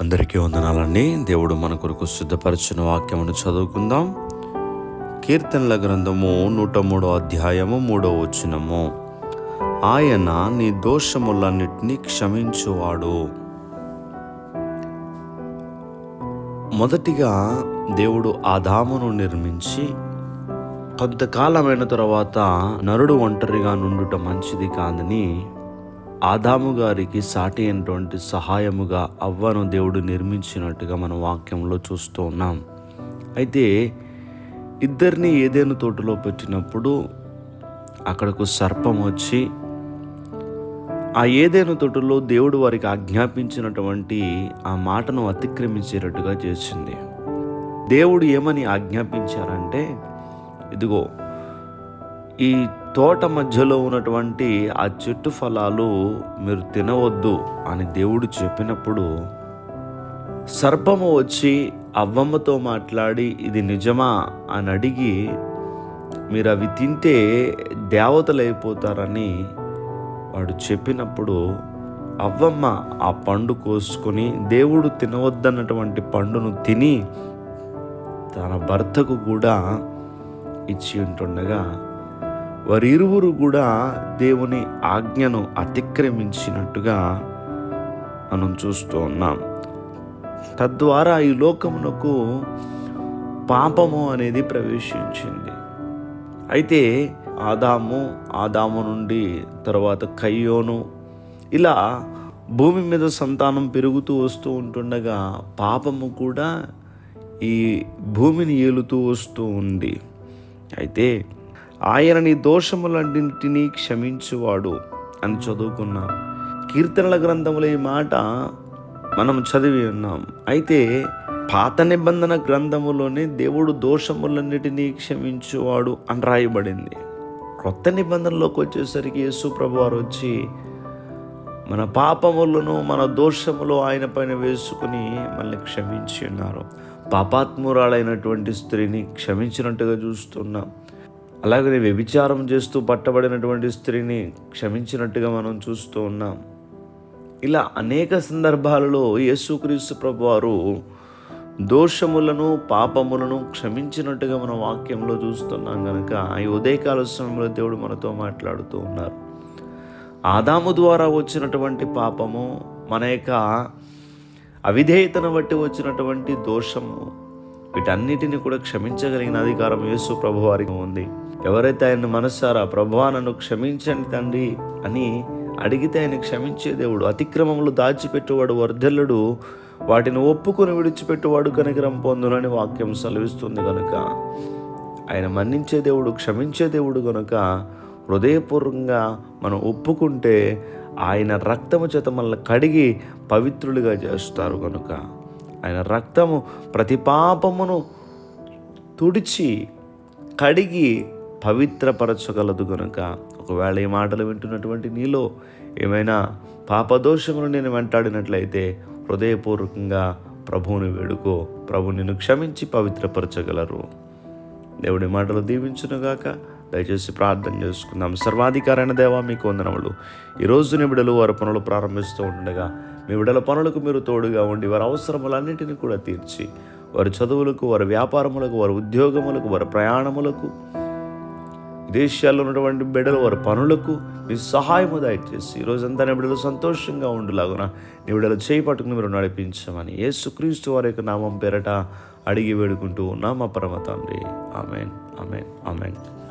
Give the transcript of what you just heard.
అందరికీ వందనాలండి దేవుడు మన కొరకు సిద్ధపరిచిన వాక్యమును చదువుకుందాం. కీర్తనల గ్రంథము నూట మూడో అధ్యాయము మూడో వచనము. ఆయన నీ దోషములన్నిటినీ క్షమించువాడు. మొదటిగా దేవుడు ఆదామును నిర్మించి కొంతకాలమైన తర్వాత నరుడు ఒంటరిగా నుండుట మంచిది కాదని ఆదాము గారికి సాటి అయినటువంటి సహాయముగా అవ్వను దేవుడు నిర్మించినట్టుగా మన వాక్యంలో చూస్తూ ఉన్నాం. అయితే ఇద్దరిని ఏదేను తోటలో పెట్టినప్పుడు అక్కడకు సర్పం వచ్చి ఆ ఏదేను తోటలో దేవుడు వారికి ఆజ్ఞాపించినటువంటి ఆ మాటను అతిక్రమించేటట్టుగా చేసింది. దేవుడు ఏమని ఆజ్ఞాపించారంటే ఇదిగో ఈ తోట మధ్యలో ఉన్నటువంటి ఆ చెట్టు ఫలాలు మీరు తినవద్దు అని దేవుడు చెప్పినప్పుడు సర్పము వచ్చి అవ్వమ్మతో మాట్లాడి ఇది నిజమా? అని అడిగి మీరు అవి తింటే దేవతలైపోతారని వాడు చెప్పినప్పుడు అవ్వమ్మ ఆ పండు కోసుకొని దేవుడు తినవద్దన్నటువంటి పండును తిని తన భర్తకు కూడా ఇచ్చి ఉంటుండగా వారిరువురు కూడా దేవుని ఆజ్ఞను అతిక్రమించినట్టుగా మనం చూస్తూ ఉన్నాం. తద్వారా ఈ లోకమునకు పాపము అనేది ప్రవేశించింది. అయితే ఆదాము ఆదాము నుండి తర్వాత కయ్యోను ఇలా భూమి మీద సంతానం పెరుగుతూ వస్తూ ఉంటుండగా పాపము కూడా ఈ భూమిని ఏలుతూ వస్తూ ఉంది. అయితే ఆయన నీ దోషములన్నింటినీ క్షమించువాడు అని చదువుకున్నాం కీర్తనల గ్రంథములో ఈ మాట మనం చదివి ఉన్నాం. అయితే పాత నిబంధన గ్రంథములోనే దేవుడు దోషములన్నిటినీ క్షమించువాడు అని రాయబడింది. కొత్త నిబంధనలోకి వచ్చేసరికి యేసు ప్రభు వారు వచ్చి మన పాపములను మన దోషములు ఆయన పైన వేసుకుని మళ్ళీ క్షమించి ఉన్నారు. పాపాత్మురాలైనటువంటి స్త్రీని క్షమించినట్టుగా చూస్తున్నాం. అలాగనే వ్యభిచారం చేస్తూ పట్టబడినటువంటి స్త్రీని క్షమించినట్టుగా మనం చూస్తూ ఉన్నాం. ఇలా అనేక సందర్భాలలో యేసుక్రీస్తు ప్రభు వారు దోషములను పాపములను క్షమించినట్టుగా మన వాక్యంలో చూస్తున్నాం కనుక ఈ ఉదయకాల సమయంలో దేవుడు మనతో మాట్లాడుతూ ఉన్నారు. ఆదాము ద్వారా వచ్చినటువంటి పాపము మన యొక్క అవిధేయతను బట్టి వచ్చినటువంటి దోషము వీటన్నిటిని కూడా క్షమించగలిగిన అధికారం యేసు ప్రభువారికి ఉంది. ఎవరైతే ఆయన మనస్సారా ప్రభువా నన్ను క్షమించండి తండ్రి అని అడిగితే ఆయన క్షమించే దేవుడు. అతిక్రమములు దాచిపెట్టువాడు వర్ధల్లుడు వాటిని ఒప్పుకొని విడిచిపెట్టువాడు కనికరం పొందునని వాక్యం సెలవిస్తుంది కనుక ఆయన మన్నించే దేవుడు క్షమించే దేవుడు కనుక హృదయపూర్వకంగా మనం ఒప్పుకుంటే ఆయన రక్తము చేత మనల్ని కడిగి పవిత్రులుగా చేస్తారు కనుక ఆయన రక్తము ప్రతి పాపమును తుడిచి కడిగి పవిత్రపరచగలదు కనుక ఒకవేళ ఈ మాటలు వింటున్నటువంటి నీలో ఏమైనా పాపదోషములు నేను వెంటాడినట్లయితే హృదయపూర్వకంగా ప్రభువుని వేడుకో. ప్రభు నిన్ను క్షమించి పవిత్రపరచగలరు. దేవుడి మాటలు దీవించునుగాక. దయచేసి ప్రార్థన చేసుకుందాం. సర్వాధికారైన దేవా మీకు వందనములు. ఈరోజు నీ వారి పనులు ప్రారంభిస్తూ ఉండగా మీ విడల పనులకు మీరు తోడుగా ఉండి వారి అవసరములన్నింటినీ కూడా తీర్చి వారి చదువులకు వారి వ్యాపారములకు వారి ఉద్యోగములకు వారి ప్రయాణములకు విదేశాల్లో ఉన్నటువంటి బిడ్డలు వారి పనులకు మీ సహాయము దయచేసి ఈరోజంతా నీ బిడ్డలు సంతోషంగా ఉండులాగున నీ బిడ్డలు చేయి పట్టుకుని మీరు నడిపించమని యేసుక్రీస్తు వారి యొక్క నామం పేరట అడిగి వేడుకుంటూ ఉన్నాం మా పరమ తండ్రి. ఆమెన్. ఆమెన్. ఆమెన్.